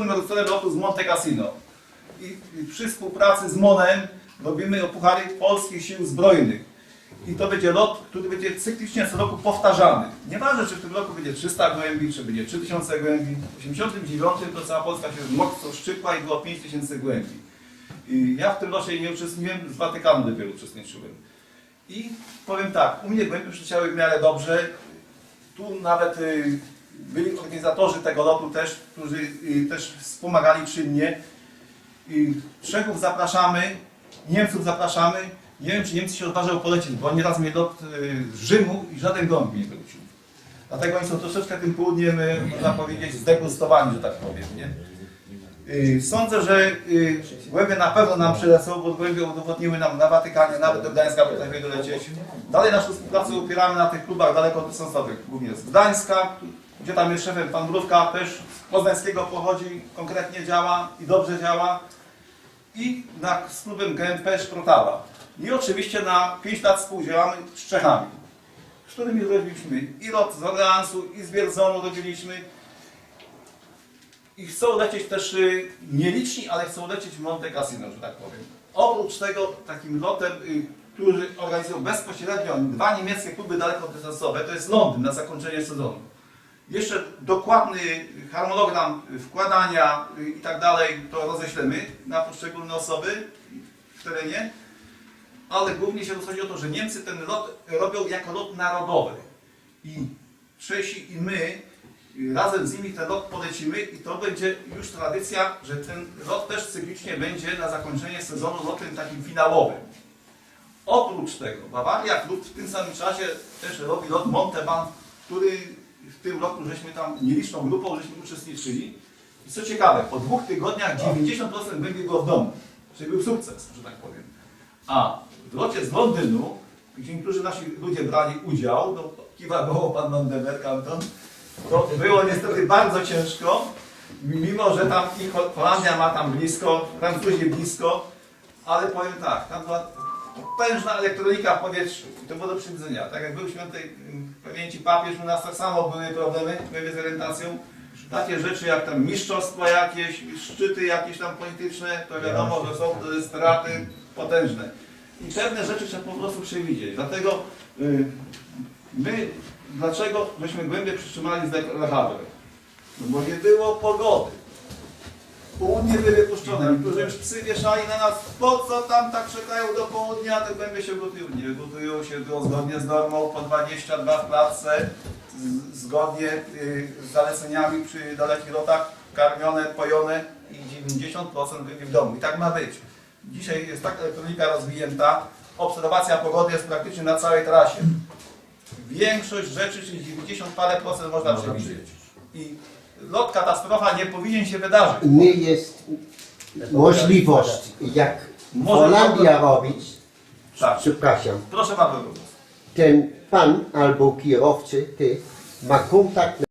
organizatorem lotu z Monte Cassino. I, I przy współpracy z MONem robimy puchary polskich sił zbrojnych. I to będzie lot, który będzie cyklicznie co roku powtarzany. Nieważne, czy w tym roku będzie 300 gołębi, czy będzie 3000 gołębi. W 89 to cała Polska się mocno szczypła i było 5000 gołębi. I ja w tym locie nie uczestniczyłem, z Watykanu dopiero uczestniczyłem. I powiem tak, u mnie gołębie przyleciały w miarę dobrze. Tu nawet y, byli organizatorzy tego lotu też, którzy y, też wspomagali czynnie. Czechów zapraszamy, Niemców zapraszamy. Nie wiem, czy Niemcy się odważają polecieć, bo oni raz mieli lot y, z Rzymu i żaden mi nie wrócił. Dlatego oni są troszeczkę tym południem, y, można powiedzieć, zdegustowani, że tak powiem. Nie? Sądzę, że głębie na pewno nam przylecą, bo głębie udowodniły nam na Watykanie, nawet do Gdańska potrafiły dolecieć. Dalej naszą współpracę opieramy na tych klubach dalekodystansowych, głównie z Gdańska, gdzie tam jest szefem pan Mrówka, też z poznańskiego pochodzi, konkretnie działa i dobrze działa. I na, z klubem GMP Szprotawa. I oczywiście na 5 lat współdziałamy z Czechami, z którymi robiliśmy i lot z Orleansu, i z Bierzonu robiliśmy. I chcą lecieć też y, nieliczni, ale chcą lecieć w Monte Cassino, że tak powiem. Oprócz tego takim lotem, y, który organizują bezpośrednio dwa niemieckie kluby dalekodystansowe, to jest Londyn na zakończenie sezonu. Jeszcze dokładny harmonogram wkładania i tak dalej to roześlemy na poszczególne osoby w terenie, ale głównie się rozchodzi o to, że Niemcy ten lot robią jako lot narodowy i Czesi i my razem z nimi ten lot polecimy i to będzie już tradycja, że ten lot też cyklicznie będzie na zakończenie sezonu lotem takim finałowym. Oprócz tego Bawaria Klub w tym samym czasie też robi lot Monteban, który w tym roku żeśmy tam nieliczną grupą żeśmy uczestniczyli. I co ciekawe, po dwóch tygodniach 90% będzie było w domu. Czyli był sukces, że tak powiem. A w locie z Londynu, gdzie niektórzy nasi ludzie brali udział, no kiwa było pan Vandenberg, Anton, to było niestety bardzo ciężko, mimo że tam Holandia ma tam blisko, Francuzi blisko, ale powiem tak, tam była potężna elektronika w powietrzu. I to było do przywidzenia. Tak jak był świętej mm, pamięci papież, u nas tak samo były problemy były z orientacją. Takie rzeczy jak tam mistrzostwa jakieś, szczyty jakieś tam polityczne, to wiadomo, że są to straty potężne. I pewne rzeczy trzeba po prostu przewidzieć. Dlatego y, my, dlaczego żeśmy głębiej przytrzymali z Lechabrem? No bo nie było pogody. Południe były puszczone, niektórzy już psy wieszali na nas, po co tam tak czekają do południa, te głębie się gotują. Nie gotują się było zgodnie z normą, po 22 w klatce, zgodnie y, z zaleceniami przy dalekich lotach, karmione, pojone i 90% byli w domu. I tak ma być. Dzisiaj jest tak elektronika rozwinięta, obserwacja pogody jest praktycznie na całej trasie. Większość rzeczy, czyli 90 parę procent można przewidzieć. I lot katastrofa nie powinien się wydarzyć. nie jest możliwość, jak Może Holandia robić, Tak. przepraszam, Proszę bardzo. ten pan albo kierowcy, ty, ma kontakt